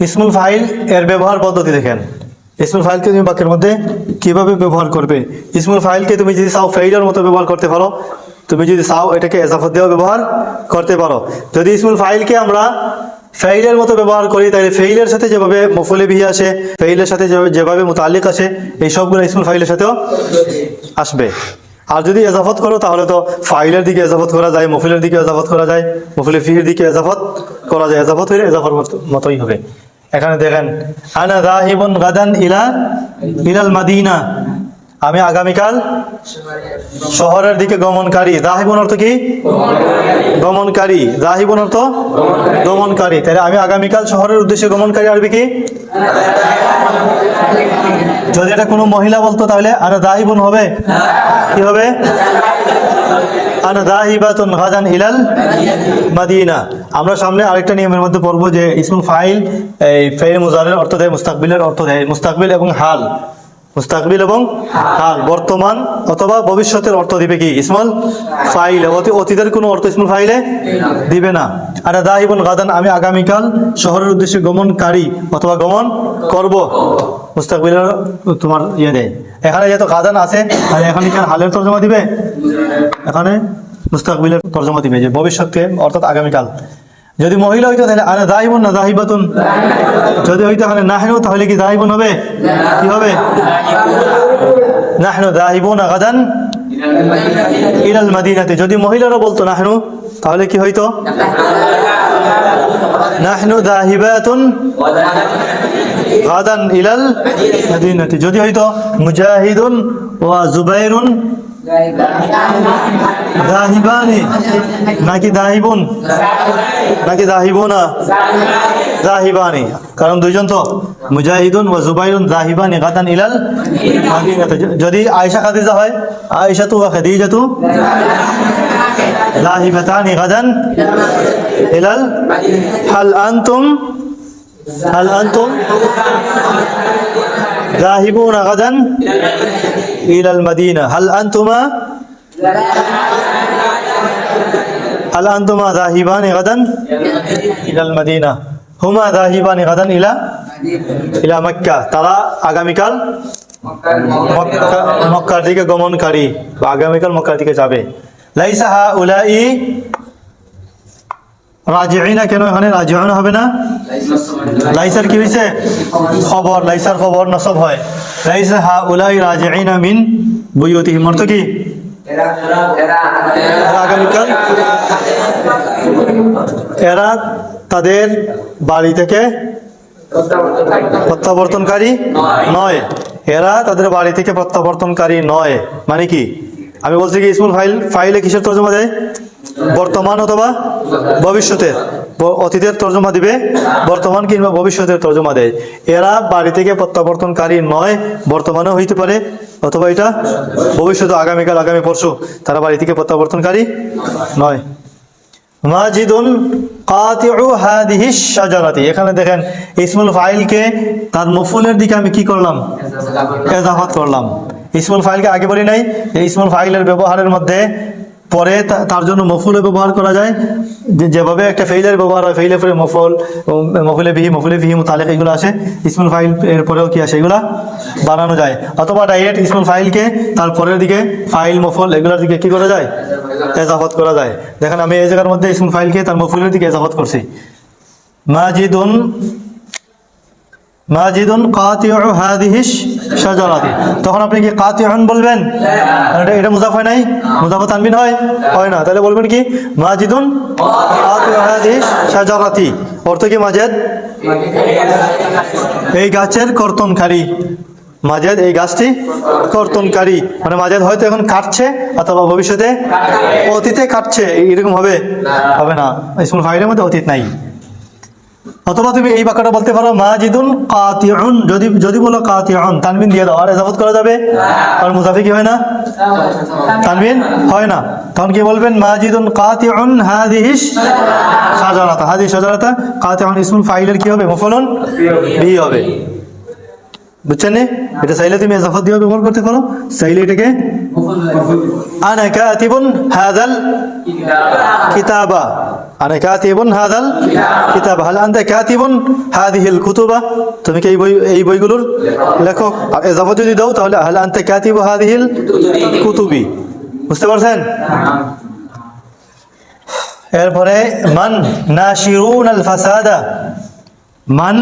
ইসমুল ফাইল এর ব্যবহার পদ্ধতি দেখেন। ইসমুল ফাইলকে তুমি বাক্যের মধ্যে কীভাবে ব্যবহার করবে? ইসমুল ফাইলকে তুমি যদি চাও ফেইলের মতো ব্যবহার করতে পারো, তুমি যদি চাও এটাকে এজাফত দিয়েও ব্যবহার করতে পারো। যদি ইসমুল ফাইলকে আমরা ফেইলের মতো ব্যবহার করি, তাহলে ফেইলের সাথে যেভাবে মফলে বিহি আসে ফেইলের সাথে যেভাবে মোতালিক আসে, এই সবগুলো ইসমুল ফাইলের সাথেও আসবে। আর যদি এজাফত করো, তাহলে তো ফাইলের দিকে এজাফত করা যায়, মফিলের দিকে এজাফত করা যায়, মফিলে ফির দিকে এজাফত করা যায় এজাফত হইলে এজাফর মতোই হবে। এখানে দেখেন, আনা দাহিবুন গাদান ইলা, ইলাল মাদিনা। আমি আগামীকাল শহরের দিকে গমনকারী। দাহিবুন অর্থ কি? গমনকারী। দাহিবুন অর্থ গমনকারী। তাহলে আমি আগামীকাল শহরের উদ্দেশ্যে গমনকারী আরবি কি? যদি এটা কোনো মহিলা বলতো তাহলে আনা দাহিবুন হবে। কি হবে? আমরা সামনে আরেকটা নিয়মের মধ্যে পড়ব যে ইসমুল ফাইল, এই ফেল মুজারের অর্থ দেয় মুস্তাকবিলের অর্থ দেয় মুস্তাকবিল এবং হাল। মুস্তাকবিল এবং হাল, বর্তমান অথবা ভবিষ্যতের অর্থ দিবে কি? ইসমুল ফাইল, অতি অতীতের কোনো অর্থ ইসমুল ফাইলে দিবে না। আনা দাহিবুন গাদান, আমি আগামীকাল শহরের উদ্দেশ্যে গমনকারী অথবা গমন করব। মুস্তাকবিলের তোমার ইয়ে দেয়। এখানে যেহেতু গাদান আছে, তাহলে এখানে হালের তর্জমা দিবে? এখানে মুস্তাকবিলের তর্জমা দিবে যে ভবিষ্যৎকে, অর্থাৎ আগামীকাল। যদি মহিলা হইতো তাহলে আরে দাহিবন না দাহিবাতুন? যদি হইতো এখানে নাহনু, তাহলে কি দাহিবন হবে? কি হবে? নাহনু দাহিবুন গাদান ইলাল মাদিনাতে। যদি মহিলারা বলতো নাহনু, তাহলে কি হইতো? নাহনু দাহিবাতুন গাদান ইলাল মাদিনাতে। যদি হইতো মুজাহিদুন ওয়া জুবাইরুন দাহিবানি নাকি দাহিবুন? নাকি দাহিবুনা? দাহিবানি। কারণ দুইজন তো মুজাহিদুন ওয়া জুবাইরুন দাহিবানি। গাদান ইলাল মাদিনাতে যদি আয়েশা খাদিজা হয় আয়েশা তু ওয়া খাদিজা তু দাহিবাতানি গাদান ইলাল। হাল আনতুম হাল আনতুম ذاهبون غدا إلى المدينة هل أنتما هل أنتما ذاهبان غدا إلى المدينة هما ذاهبان غدا إلى إلى مكة তারা আগামীকাল মক্কা মক্কার দিকে গমনকারী বা আগামীকাল মক্কার দিকে যাবে লাইসা হা উলাই রাজিনা কেন এখানে রাজিউন হবে না লাইসার কি হয়েছে খবর, লাইসার খবর নসব হয়। লাইসা হা উলাই রাজিনা মিন বুয়ুতিহিম। অর্থ কি? আগামীকাল এরা তাদের বাড়ি থেকে প্রত্যাবর্তনকারী নয়। এরা তাদের বাড়ি থেকে প্রত্যাবর্তনকারী নয়। মানে কি? আমি বলছি কি ইসমুল ফাইল, ফাইলে কিসের তর্জমা দেয়? বর্তমান অথবা ভবিষ্যতের? ব- অতীতের তর্জমা দিবে, বর্তমান কিংবা ভবিষ্যতের তর্জমা দেয়। এরা বাড়ি থেকে প্রত্যাবর্তনকারী নয়, বর্তমানেও হইতে পারে, অথবা এটা ভবিষ্যতে আগামীকাল, আগামী পরশু, তারা বাড়ি থেকে প্রত্যাবর্তনকারী নয়। মাজিদুন শাজারাতি এখানে দেখেন, ইসমুল ফাইলকে তার মফুলের দিকে আমি কি করলাম? এজাফাত করলাম। ইসমুল ফাইলকে আগে বলি নাই ইসমুল ফাইলের ব্যবহারের মধ্যে পরে তার জন্য মফুলে ব্যবহার করা যায়। যেভাবে একটা ফেইলের ব্যবহার হয় ফেইলে পরে মফল মফুলে বিহি মফুলে বিহি মুতালেক এগুলো আসে। ইসমুল ফাইল এর পরেও কি আসে এগুলা? বানানো যায়। অথবা ডাইরেক্ট ইসমুল ফাইলকে তার পরের দিকে ফাইল মফল এগুলোর দিকে কি করা যায়? এজাফত করা যায়। দেখেন আমি এই জায়গার মধ্যে ইসমুল ফাইলকে তার মফুলের দিকে এজাফত করছি। মাজিদুন মাজিদুন কাতিউ হাদিহিস শাজারাতি তখন আপনি কি কাতিউন বলবেন? এটা এটা মুজাফ হয় নাই? মুজাফ তানবিন হয়? হয় না। তাহলে বলবেন কি? মাজিদুন হাদিহিস অর্থ কি মাজেদ? এই গাছের কর্তনকারী। মাজেদ, এই গাছটি কর্তনকারী। মানে মাজেদ হয়তো এখন কাটছে, অথবা ভবিষ্যতে অতীতে কাটছে। এরকম হবে? হবে না। ইসমুল ফাইলের মধ্যে অতীত নাই। অথবা তুমি এই বাক্যটা বলতে পারো, মাজিদুন কাতিউন যদি যদি বলো কাতিউন, তানবিন দিয়ে দাও, আর এজাফত করা যাবে? আর মুজাফি কি হয় না? তানবিন হয় না। তখন কি বলবেন? মাজিদুন কাতিউন হাদিহিস সাজারাতা হাদিস সাজারাতা, কাতিউন ইসমুল ফাইলের কি হবে? মুফলন? বি হবে। বুঝছেন এটা চাইলে তুমি এজাফত দিয়ে ব্যবহার করতে পারো, চাইলে এটাকে আনা কাতিবুন হাদাল কিতাবা। কিতাবা কুতুবা? তুমি কি এই বই এই বইগুলোর লেখক? আর এজাফত যদি দাও, তাহলে হাল আনতা কাতিবু হাদিহিল কুতুবি। বুঝতে পারছেন? এরপরে, মান নাশিরুন ফাসাদা। মান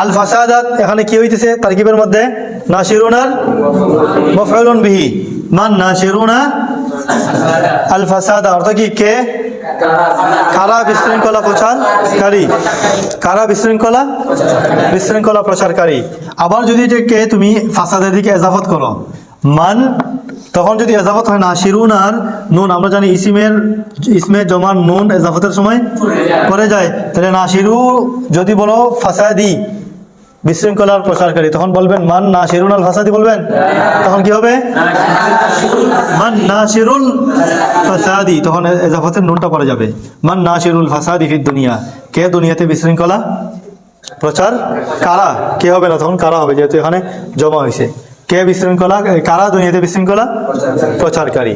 আল ফাসাদাত এখানে কি হইতেছে? তারকিবের মধ্যে নাশিরুন আর মফউলুন বিহি। মান নাশিরুনা আল ফাসাদা অর্থ কি? কে? কারা বিশৃঙ্খলা প্রচারকারী? কারা বিশৃঙ্খলা? বিশৃঙ্খলা প্রচারকারী। আবার যদি এটাকে তুমি ফাসাদের দিকে এজাফত করো। মান তখন যদি এজাফত হয় না, শিরুন আর নুন, আমরা জানি ইসিমের, ইসমে জমার নুন এজাফতের সময় পড়ে যায়। তাহলে না শিরু, যদি বলো ফাসাদি, বিশৃঙ্খলার প্রচারকারী, তখন বলবেন, মান না শিরুন আল ফাসাদি বলবেন? তখন কি হবে? মান নাশিরুল ফাসাদি, তখন এজাফতের নুনটা পড়ে যাবে। মান নাশিরুল ফাসাদি ফিদ দুনিয়া, কে দুনিয়াতে বিশৃঙ্খলা প্রচার? কারা? কে হবে না? তখন কারা হবে, যেহেতু এখানে জমা হয়েছে। কে বিশৃঙ্খলা কারা দুনিয়াতে বিশৃঙ্খলা? প্রচারকারী।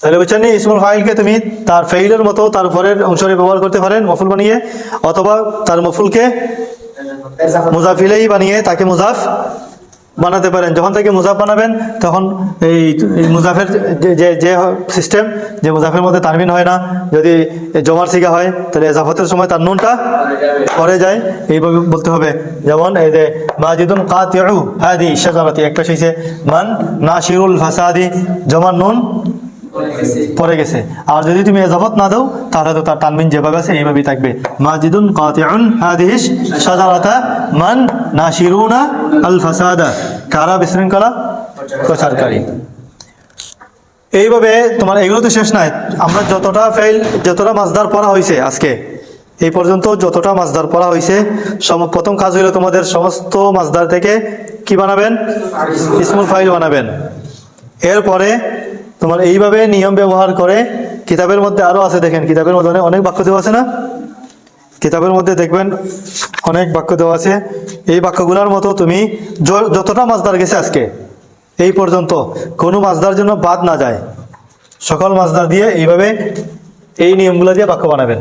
তাহলে বুঝছেন ইসমুল ফাইলকে তুমি তার ফেইলের মতো তার উপরের অংশে ব্যবহার করতে পারেন, মফুল বানিয়ে, অথবা তার মফুলকে মুজাফিলেই বানিয়ে তাকে মুজাফ বানাতে পারেন। যখন থেকে মুজাফ বানাবেন, তখন এই মুজাফের যে- যে সিস্টেম যে মুজাফের মধ্যে তানবিন হয় না, যদি জমার শিখা হয়, তাহলে এজাফতের সময় তার নুনটা পরে যায়। এইভাবে বলতে হবে। যেমন এই যে, মাজিদুন কাতিউ হাদি শাজারাতি একটা শেষে মান নাশিরুল ফাসাদি জমার নুন পরে গেছে। আর যদি তুমি এজাফত না দাও তাহলে তো তার তানবিন যেভাবে আছে এইভাবেই থাকবে। মাজিদুন কাতিউন হাদিস শাজারাতা মান নাশিরুনা আল ফাসাদা কারা বিশৃঙ্খলা? প্রচারকারী। এইভাবে তোমার এগুলো তো শেষ নাই। আমরা যতটা ফেল যতটা মাছদার পড়া হয়েছে আজকে এই পর্যন্ত যতটা মাছদার পড়া হয়েছে সম- প্রথম কাজ হইল তোমাদের সমস্ত মাছদার থেকে কি বানাবেন? ইসমুল ফাইল বানাবেন। এরপরে তোমার এইভাবে নিয়ম ব্যবহার করে কিতাবের মধ্যে আরও আছে, দেখেন, কিতাবের মধ্যে অনেক- বাক্য দেওয়া আছে না? কিতাবের মধ্যে দেখবেন অনেক বাক্য দেওয়া আছে। এই বাক্যগুলোর মতো তুমি যতটা মাছদার গেছে আজকে, এই পর্যন্ত কোনো মাছদার জন্য বাদ না যায়। সকল মাছদার দিয়ে এইভাবে এই নিয়মগুলো দিয়ে বাক্য বানাবেন।